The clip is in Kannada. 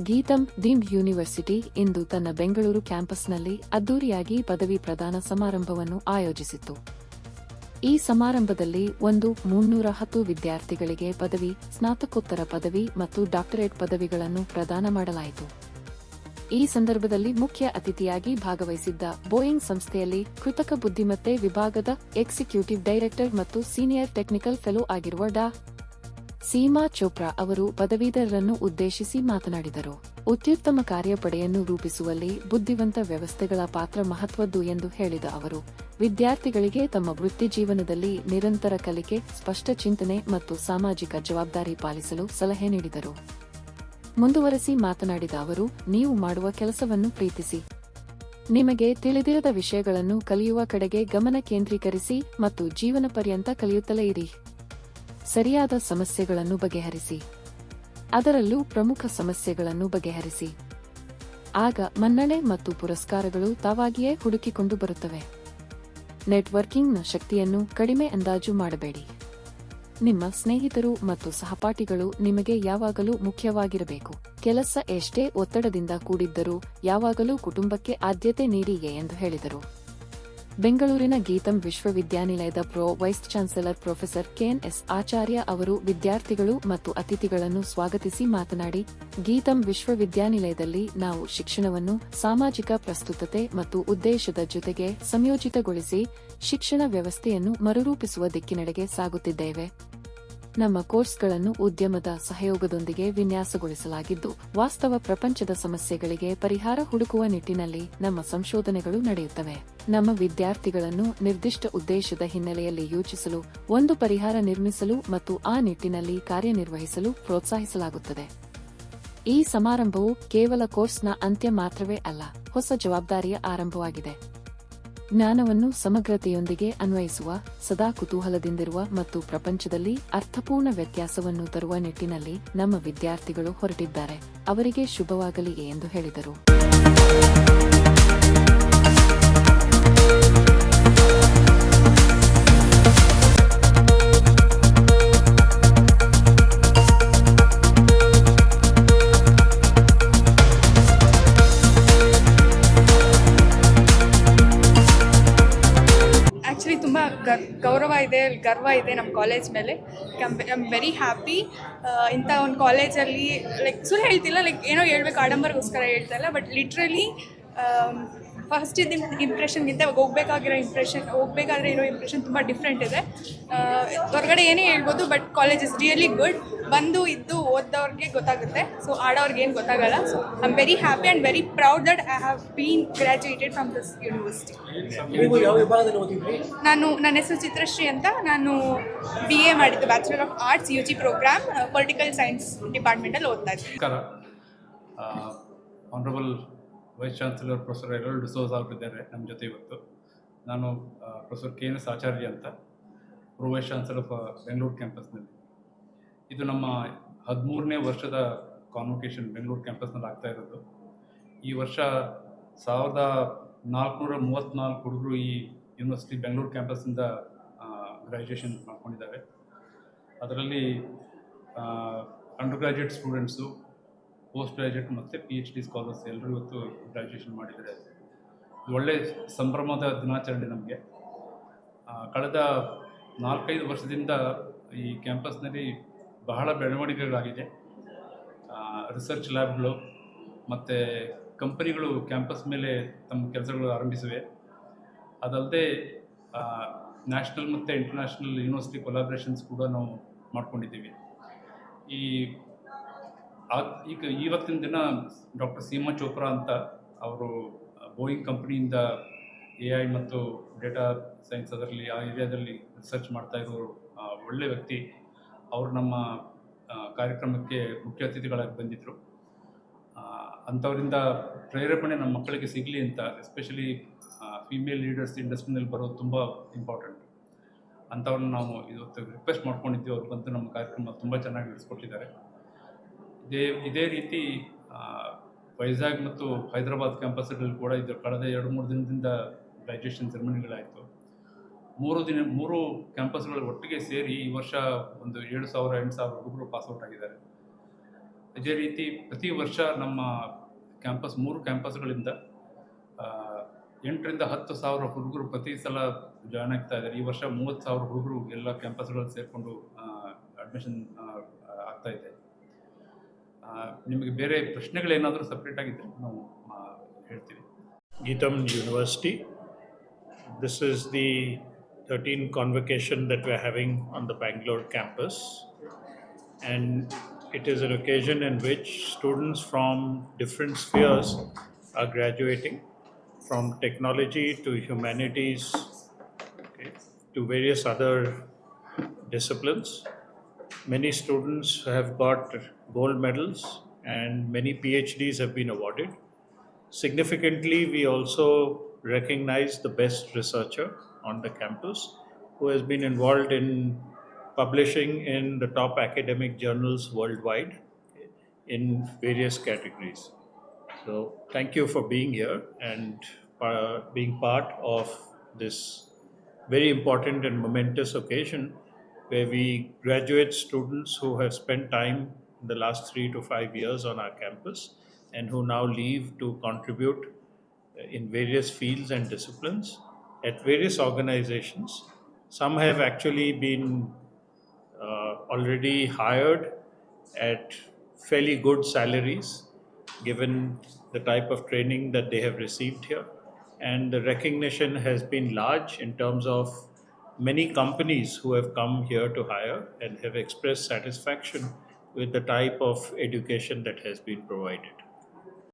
ಗೀತಂ ಡೀಮ್ಡ್ ಯೂನಿವರ್ಸಿಟಿ ಇಂದು ತನ್ನ ಬೆಂಗಳೂರು ಕ್ಯಾಂಪಸ್ನಲ್ಲಿ ಅದ್ದೂರಿಯಾಗಿ ಪದವಿ ಪ್ರದಾನ ಸಮಾರಂಭವನ್ನು ಆಯೋಜಿಸಿತ್ತು. ಈ ಸಮಾರಂಭದಲ್ಲಿ ಒಂದು ಮುನ್ನೂರ ಹತ್ತು ವಿದ್ಯಾರ್ಥಿಗಳಿಗೆ ಪದವಿ, ಸ್ನಾತಕೋತ್ತರ ಪದವಿ ಮತ್ತು ಡಾಕ್ಟರೇಟ್ ಪದವಿಗಳನ್ನು ಪ್ರದಾನ ಮಾಡಲಾಯಿತು. ಈ ಸಂದರ್ಭದಲ್ಲಿ ಮುಖ್ಯ ಅತಿಥಿಯಾಗಿ ಭಾಗವಹಿಸಿದ್ದ ಬೋಯಿಂಗ್ ಸಂಸ್ಥೆಯಲ್ಲಿ ಕೃತಕ ಬುದ್ಧಿಮತ್ತೆ ವಿಭಾಗದ ಎಕ್ಸಿಕ್ಯೂಟಿವ್ ಡೈರೆಕ್ಟರ್ ಮತ್ತು ಸೀನಿಯರ್ ಟೆಕ್ನಿಕಲ್ ಫೆಲೋ ಆಗಿರುವ ಡಾ. ಸೀಮಾ ಚೋಪ್ರಾ ಅವರು ಪದವೀಧರರನ್ನು ಉದ್ದೇಶಿಸಿ ಮಾತನಾಡಿದರು. ಅತ್ಯುತ್ತಮ ಕಾರ್ಯಪಡೆಯನ್ನು ರೂಪಿಸುವಲ್ಲಿ ಬುದ್ಧಿವಂತ ವ್ಯವಸ್ಥೆಗಳ ಪಾತ್ರ ಮಹತ್ವದ್ದು ಎಂದು ಹೇಳಿದ ಅವರು, ವಿದ್ಯಾರ್ಥಿಗಳಿಗೆ ತಮ್ಮ ವೃತ್ತಿ ಜೀವನದಲ್ಲಿ ನಿರಂತರ ಕಲಿಕೆ, ಸ್ಪಷ್ಟ ಚಿಂತನೆ ಮತ್ತು ಸಾಮಾಜಿಕ ಜವಾಬ್ದಾರಿ ಪಾಲಿಸಲು ಸಲಹೆ ನೀಡಿದರು. ಮುಂದುವರೆಸಿ ಮಾತನಾಡಿದ ಅವರು, ನೀವು ಮಾಡುವ ಕೆಲಸವನ್ನು ಪ್ರೀತಿಸಿ. ನಿಮಗೆ ತಿಳಿದಿರದ ವಿಷಯಗಳನ್ನು ಕಲಿಯುವ ಕಡೆಗೆ ಗಮನ ಕೇಂದ್ರೀಕರಿಸಿ ಮತ್ತು ಜೀವನ ಪರ್ಯಂತ ಕಲಿಯುತ್ತಲೇ ಇರಿ. ಸರಿಯಾದ ಸಮಸ್ಯೆಗಳನ್ನು ಬಗೆಹರಿಸಿ. ಅದರಲ್ಲೂ ಪ್ರಮುಖ ಸಮಸ್ಯೆಗಳನ್ನು ಬಗೆಹರಿಸಿ. ಆಗ ಮನ್ನಣೆ ಮತ್ತು ಪುರಸ್ಕಾರಗಳು ತಾವಾಗಿಯೇ ಹುಡುಕಿಕೊಂಡು ಬರುತ್ತವೆ. ನೆಟ್ವರ್ಕಿಂಗ್ನ ಶಕ್ತಿಯನ್ನು ಕಡಿಮೆ ಅಂದಾಜು ಮಾಡಬೇಡಿ. ನಿಮ್ಮ ಸ್ನೇಹಿತರು ಮತ್ತು ಸಹಪಾಠಿಗಳು ನಿಮಗೆ ಯಾವಾಗಲೂ ಮುಖ್ಯವಾಗಿರಬೇಕು. ಕೆಲಸ ಎಷ್ಟೇ ಒತ್ತಡದಿಂದ ಕೂಡಿದ್ದರೂ ಯಾವಾಗಲೂ ಕುಟುಂಬಕ್ಕೆ ಆದ್ಯತೆ ನೀಡಿಯೇ ಎಂದು ಹೇಳಿದರು. ಬೆಂಗಳೂರಿನ ಗೀತಂ ವಿಶ್ವವಿದ್ಯಾನಿಲಯದ pro vice chancellor professor KNS Acharya ಅವರು ವಿದ್ಯಾರ್ಥಿಗಳು ಮತ್ತು ಅತಿಥಿಗಳನ್ನು ಸ್ವಾಗತಿಸಿ ಮಾತನಾಡಿ, ಗೀತಂ ವಿಶ್ವವಿದ್ಯಾನಿಲಯದಲ್ಲಿ ನಾವು ಶಿಕ್ಷಣವನ್ನು ಸಾಮಾಜಿಕ ಪ್ರಸ್ತುತತೆ ಮತ್ತು ಉದ್ದೇಶದ ಜೊತೆಗೆ ಸಂಯೋಜಿತಗೊಳಿಸಿ ಶಿಕ್ಷಣ ವ್ಯವಸ್ಥೆಯನ್ನು ಮರುರೂಪಿಸುವ ದಿಕ್ಕಿನೆಡೆಗೆ ಸಾಗುತ್ತಿದ್ದೇವೆ. ನಮ್ಮ ಕೋರ್ಸ್ಗಳನ್ನು ಉದ್ಯಮದ ಸಹಯೋಗದೊಂದಿಗೆ ವಿನ್ಯಾಸಗೊಳಿಸಲಾಗಿದ್ದು, ವಾಸ್ತವ ಪ್ರಪಂಚದ ಸಮಸ್ಯೆಗಳಿಗೆ ಪರಿಹಾರ ಹುಡುಕುವ ನಿಟ್ಟಿನಲ್ಲಿ ನಮ್ಮ ಸಂಶೋಧನೆಗಳು ನಡೆಯುತ್ತವೆ. ನಮ್ಮ ವಿದ್ಯಾರ್ಥಿಗಳನ್ನು ನಿರ್ದಿಷ್ಟ ಉದ್ದೇಶದ ಹಿನ್ನೆಲೆಯಲ್ಲಿ ಯೋಚಿಸಲು, ಒಂದು ಪರಿಹಾರ ನಿರ್ಮಿಸಲು ಮತ್ತು ಆ ನಿಟ್ಟಿನಲ್ಲಿ ಕಾರ್ಯನಿರ್ವಹಿಸಲು ಪ್ರೋತ್ಸಾಹಿಸಲಾಗುತ್ತದೆ. ಈ ಸಮಾರಂಭವು ಕೇವಲ ಕೋರ್ಸ್ನ ಅಂತ್ಯ ಮಾತ್ರವೇ ಅಲ್ಲ, ಹೊಸ ಜವಾಬ್ದಾರಿಯ ಆರಂಭವಾಗಿದೆ. ಜ್ಞಾನವನ್ನು ಸಮಗ್ರತೆಯೊಂದಿಗೆ ಅನ್ವಯಿಸುವ, ಸದಾ ಕುತೂಹಲದಿಂದಿರುವ ಮತ್ತು ಪ್ರಪಂಚದಲ್ಲಿ ಅರ್ಥಪೂರ್ಣ ವ್ಯತ್ಯಾಸವನ್ನು ತರುವ ನಿಟ್ಟಿನಲ್ಲಿ ನಮ್ಮ ವಿದ್ಯಾರ್ಥಿಗಳು ಹೊರಟಿದ್ದಾರೆ. ಅವರಿಗೆ ಶುಭವಾಗಲಿ ಎಂದು ಹೇಳಿದರು. ಗೌರವ ಇದೆ, ಗರ್ವ ಇದೆ ನಮ್ಮ ಕಾಲೇಜ್ ಮೇಲೆ. ಐ ಆಮ್ ವೆರಿ ಹ್ಯಾಪಿ ಇಂಥ ಒಂದು ಕಾಲೇಜಲ್ಲಿ ಲೈಕ್ ಸುಳ್ಳು ಹೇಳ್ತಿಲ್ಲ ಲೈಕ್ ಏನೋ ಹೇಳ್ಬೇಕು, ಆಡಂಬರಗೋಸ್ಕರ ಹೇಳ್ತಾ ಇಲ್ಲ ಬಟ್ ಲಿಟ್ರಲಿ ಫಸ್ಟ್ ಇದ್ದ ಇಂಪ್ರೆಷನ್ಗಿಂತ ಇವಾಗ ಹೋಗ್ಬೇಕಾಗಿರೋ ಇಂಪ್ರೆಷನ್ ಹೋಗ್ಬೇಕಾದ್ರೆ ಇರೋ ಇಂಪ್ರೆಷನ್ ತುಂಬ ಡಿಫ್ರೆಂಟ್ ಇದೆ. ಹೊರಗಡೆ ಏನೇ ಹೇಳ್ಬೋದು but college is really good ಬಂದು ಇದ್ದು ಓದೋರಿಗೆ ಗೊತ್ತಾಗುತ್ತೆ. ಸೊ ಆಡೋರ್ಗೆ ಏನು ಗೊತ್ತಾಗಲ್ಲ. So I am very happy and very proud that I have been graduated from this university ನಾನು ನನ್ನ ಹೆಸರು ಚಿತ್ರಶ್ರೀ ಅಂತ. ನಾನು ಬಿ ಎ ಮಾಡಿದ್ದು bachelor of arts U G programme political science ಡಿಪಾರ್ಟ್ಮೆಂಟಲ್ಲಿ ಓದ್ತಾ ಇದ್ದೀನಿ. ಆನರಬಲ್ ವೈಸ್ ಚಾನ್ಸಲರ್ ಪ್ರೊಫೆಸರ್ ಎರಡು ಡಿಸೋಸ್ ಅವರಿದ್ದಾರೆ ನಮ್ಮ ಜೊತೆ ಇವತ್ತು. ನಾನು professor K N S Acharya ಅಂತ pro vice chancellor of Bengaluru ಕ್ಯಾಂಪಸ್ನಲ್ಲಿ ಇದು ನಮ್ಮ ಹದಿಮೂರನೇ ವರ್ಷದ ಕಾನ್ವೊಕೇಶನ್ ಬೆಂಗಳೂರು ಕ್ಯಾಂಪಸ್ನಲ್ಲಿ ಆಗ್ತಾ ಇರೋದು. ಈ ವರ್ಷ ಸಾವಿರದ ನಾಲ್ಕುನೂರ ಮೂವತ್ತ್ನಾಲ್ಕು ಹುಡುಗರು ಈ ಯೂನಿವರ್ಸಿಟಿ ಬೆಂಗಳೂರು ಕ್ಯಾಂಪಸ್ನಿಂದ ಗ್ರ್ಯಾಜುಯೇಷನ್ ಮಾಡ್ಕೊಂಡಿದ್ದಾರೆ. ಅದರಲ್ಲಿ undergraduate students post graduate ಮತ್ತು ಪಿ ಎಚ್ ಡಿ ಸ್ಕಾಲರ್ಸ್ ಎಲ್ಲರೂ ಇವತ್ತು ಗ್ರ್ಯಾಜುಯೇಷನ್ ಮಾಡಿದರೆ ಒಳ್ಳೆ ಸಂಭ್ರಮದ ದಿನಾಚರಣೆ ನಮಗೆ. ಕಳೆದ ನಾಲ್ಕೈದು ವರ್ಷದಿಂದ ಈ ಕ್ಯಾಂಪಸ್ನಲ್ಲಿ ಬಹಳ ಬೆಳವಣಿಗೆಗಳಾಗಿದೆ. ರಿಸರ್ಚ್ ಲ್ಯಾಬ್ಗಳು ಮತ್ತು ಕಂಪನಿಗಳು ಕ್ಯಾಂಪಸ್ ಮೇಲೆ ತಮ್ಮ ಕೆಲಸಗಳು ಆರಂಭಿಸಿವೆ. ಅದಲ್ಲದೆ ನ್ಯಾಷನಲ್ ಮತ್ತು ಇಂಟರ್ನ್ಯಾಷನಲ್ ಯೂನಿವರ್ಸಿಟಿ ಕೊಲಾಬ್ರೇಷನ್ಸ್ ಕೂಡ ನಾವು ಮಾಡ್ಕೊಂಡಿದ್ದೀವಿ. ಈ ಈಗ ಇವತ್ತಿನ ದಿನ ಡಾಕ್ಟರ್ ಸೀಮಾ ಚೋಪ್ರಾ ಅಂತ ಅವರು ಬೋಯಿಂಗ್ ಕಂಪ್ನಿಯಿಂದ ಎ ಐ ಮತ್ತು ಡೇಟಾ ಸೈನ್ಸ್ ಅದರಲ್ಲಿ, ಆ ಏರಿಯಾದಲ್ಲಿ ರಿಸರ್ಚ್ ಮಾಡ್ತಾ ಇರೋರು ಒಳ್ಳೆ ವ್ಯಕ್ತಿ. ಅವರು ನಮ್ಮ ಕಾರ್ಯಕ್ರಮಕ್ಕೆ ಮುಖ್ಯ ಅತಿಥಿಗಳಾಗಿ ಬಂದಿದ್ದರು ಅಂಥವರಿಂದ ಪ್ರೇರೇಪಣೆ ನಮ್ಮ ಮಕ್ಕಳಿಗೆ ಸಿಗಲಿ ಅಂತ ಎಸ್ಪೆಷಲಿ ಫೀಮೇಲ್ ಲೀಡರ್ಸ್ ಇಂಡಸ್ಟ್ರಿನಲ್ಲಿ ಬರೋದು ತುಂಬ ಇಂಪಾರ್ಟೆಂಟ್ ಅಂಥವ್ರನ್ನ ನಾವು ಇವತ್ತು ರಿಕ್ವೆಸ್ಟ್ ಮಾಡ್ಕೊಂಡಿದ್ದೀವಿ. ಅವ್ರು ಬಂದು ನಮ್ಮ ಕಾರ್ಯಕ್ರಮ ತುಂಬ ಚೆನ್ನಾಗಿ ನಡೆಸ್ಕೊಟ್ಟಿದ್ದಾರೆ. ಇದೇ ಇದೇ ರೀತಿ ವೈಜಾಗ್ ಮತ್ತು ಹೈದರಾಬಾದ್ ಕ್ಯಾಂಪಸ್ಗಳಲ್ಲಿ ಕೂಡ ಇದು ಕಳೆದ ಎರಡು, ಮೂರು ದಿನದಿಂದ ಗ್ರ್ಯಾಜುಯೇಷನ್ ಸೆರೆಮನಿಗಳಾಯಿತು ಮೂರು ದಿನ, ಮೂರು ಕ್ಯಾಂಪಸ್ಗಳು ಒಟ್ಟಿಗೆ ಸೇರಿ ಈ ವರ್ಷ ಒಂದು ಏಳು ಸಾವಿರ, ಎಂಟು ಸಾವಿರ ಹುಡುಗರು ಪಾಸ್ಔಟ್ ಆಗಿದ್ದಾರೆ. ಅದೇ ರೀತಿ ಪ್ರತಿ ವರ್ಷ ನಮ್ಮ ಕ್ಯಾಂಪಸ್, ಮೂರು ಕ್ಯಾಂಪಸ್ಗಳಿಂದ ಎಂಟರಿಂದ ಹತ್ತು ಸಾವಿರ ಹುಡುಗರು ಪ್ರತಿ ಸಲ ಜಾಯ್ನ್ ಆಗ್ತಾ ಇದ್ದಾರೆ. ಈ ವರ್ಷ ಮೂವತ್ತು ಸಾವಿರ ಹುಡುಗರು ಎಲ್ಲ ಕ್ಯಾಂಪಸ್ಗಳಲ್ಲಿ ಸೇರಿಕೊಂಡು ಅಡ್ಮಿಷನ್ ಆಗ್ತಾ ಇದೆ. ನಿಮಗೆ ಬೇರೆ ಪ್ರಶ್ನೆಗಳೇನಾದರೂ ಸಪ್ರೇಟ್ ಆಗಿದ್ದರೆ ನಾವು ಆ, ಹೇಳ್ತೀವಿ Geetam University. This is the 13th convocation that we're having on the Bangalore campus. And it is an occasion in which students from different spheres are graduating from technology to humanities okay, to various other disciplines. Many students have got gold medals and many PhDs have been awarded. Significantly, we also recognize the best researcher on the campus who has been involved in publishing in the top academic journals worldwide in various categories. So, thank you for being here and uh, being part of this very important and momentous occasion where we graduate students who have spent time in the last three to five years on our campus and who now leave to contribute in various fields and disciplines at various organizations. Some have actually been uh, already hired at fairly good salaries given the type of training that they have received here. And the recognition has been large in terms of many companies who have come here to hire and have expressed satisfaction with the type of education that has been provided.